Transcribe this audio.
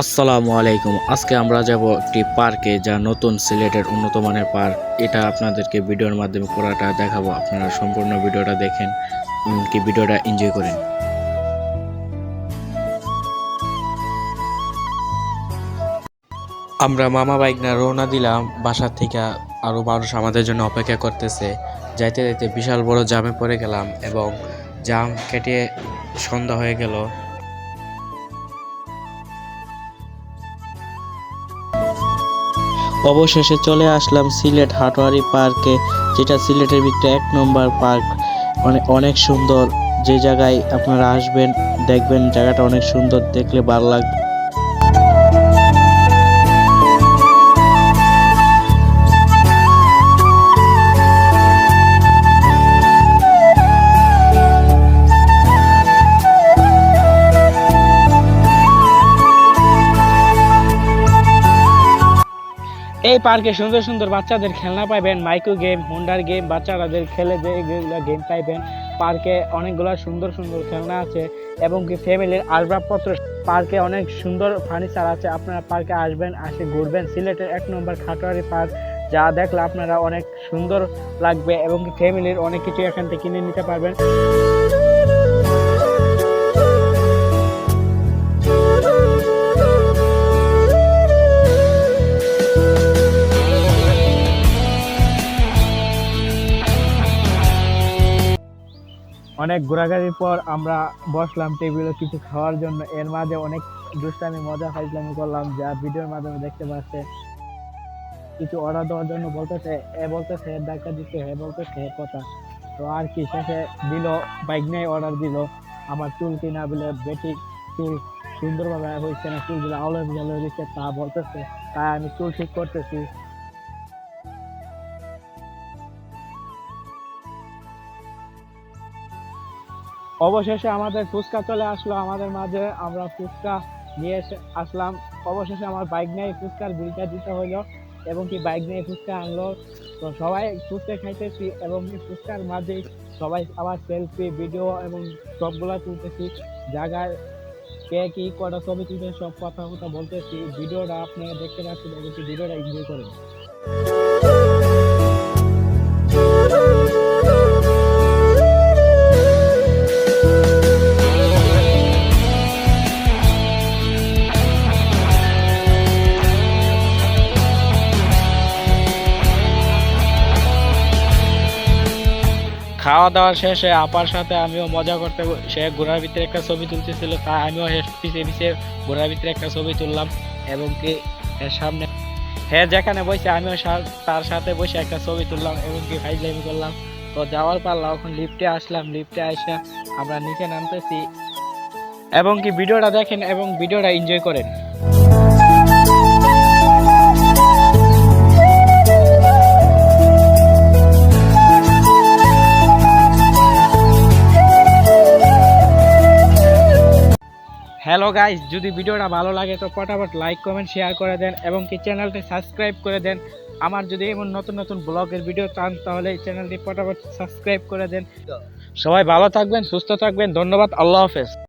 আসসালামু আলাইকুম। আজকে আমরা যাব একটি পার্কে যা নতুন সিলেটের উন্নত মানের পার্ক। এটা আপনাদেরকে ভিডিওর মাধ্যমে পুরাটা দেখাবো। আপনারা সম্পূর্ণ ভিডিওটা দেখেন কি ভিডিওটা এনজয় করেন। আমরা মামা বাইক না রওনা দিলাম। বাসার থেকে আরও মানুষ আমাদের জন্য অপেক্ষা করতেছে। যাইতে যাইতে বিশাল বড় জামে পড়ে গেলাম এবং জাম কেটে সন্ধ্যা হয়ে গেল। অবশেষে চলে আসলাম সিলেট হাটোয়ারি পার্কে, যেটা সিলেটের ভিতরে এক নম্বর পার্ক। মানে অনেক সুন্দর, যে জায়গায় আপনারা আসবেন, দেখবেন জায়গাটা অনেক সুন্দর, দেখলে ভালো লাগবে। এই পার্কে সুন্দর সুন্দর বাচ্চাদের খেলনা পাইবেন, মাইক্রো গেম, হোন্ডার গেম, বাচ্চারাদের খেলে যে গেম পাইবেন। পার্কে অনেকগুলো সুন্দর সুন্দর খেলনা আছে এবং কি ফ্যামিলির আসবাবপত্র। পার্কে অনেক সুন্দর ফার্নিচার আছে, আপনারা পার্কে আসবেন, আসে ঘুরবেন। সিলেটের এক নম্বর খাটোয়ারি পার্ক, যা দেখলে আপনারা অনেক সুন্দর লাগবে এবং ফ্যামিলির অনেক কিছু এখান থেকে কিনে নিতে পারবেন। অনেক ঘোরাঘুরির পর আমরা বসলাম টেবিলে কিছু খাওয়ার জন্য। এর মাঝে অনেক দুষ্টামি, মজা ফাইজলামি করলাম যা ভিডিওর মাধ্যমে দেখতে পাচ্ছে। কিছু অর্ডার দেওয়ার জন্য বলতেছে, এ বলতেছে ডাক্তার দিচ্ছে, হে বলতেছে কথা। তো আর কি, শেষে দিল বাইক নিয়ে অর্ডার দিল। আমার চুল কিনা বলে বেটি চুল সুন্দরভাবে হয়েছে না, চুলগুলো আলো ভালো দিচ্ছে তা বলতেছে। তাই আমি চুল ঠিক করতেছি। অবশেষে আমাদের ফুচকা চলে আসলো, আমাদের মাঝে আমরা ফুচকা নিয়ে এসে আসলাম। অবশেষে আমার বাইক নিয়ে ফুচকার বিলটা দিতে হলো এবং কি বাইক নিয়ে ফুচকা আনলো। তো সবাই ফুচকা খাইতেছি এবং কি ফুচকার মাঝে সবাই আবার সেলফি ভিডিও এবং সবগুলো তুলতেছি। জায়গায় কে কি কটা ছবি তুলতে সব কথা কথা বলতেছি। ভিডিওটা আপনারা দেখতে পাচ্ছেন এবং ভিডিওটা এনজয় করেন। খাওয়া দাওয়া শেষে আপার সাথে আমিও মজা করতে সে ঘোড়ার ভিতরে একটা ছবি তুলতেছিল তাই আমিও পিছিয়ে পিছিয়ে ঘোড়ার ভিতরে একটা ছবি তুললাম এবং কি সামনে হ্যাঁ যেখানে বসে আমিও তার সাথে বসে একটা ছবি তুললাম এবং কি ফাইজলামি করলাম। তো যাওয়ার পারলাম এখন লিফটে আসলাম লিফটে আসা আমরা নিচে নামতেছি এবং কি ভিডিওটা দেখেন এবং ভিডিওটা এনজয় করেন। হ্যালো গাইস যদি ভিডিওটা ভালো লাগে তো ফটাফট লাইক কমেন্ট শেয়ার করে দেন এবং কি চ্যানেলটি সাবস্ক্রাইব করে দেন। আমার যদি এমন নতুন নতুন ব্লগের ভিডিও চান তাহলে এই চ্যানেলটি ফটাফট সাবস্ক্রাইব করে দেন। সবাই ভালো থাকবেন সুস্থ থাকবেন। ধন্যবাদ। আল্লাহ হাফেজ।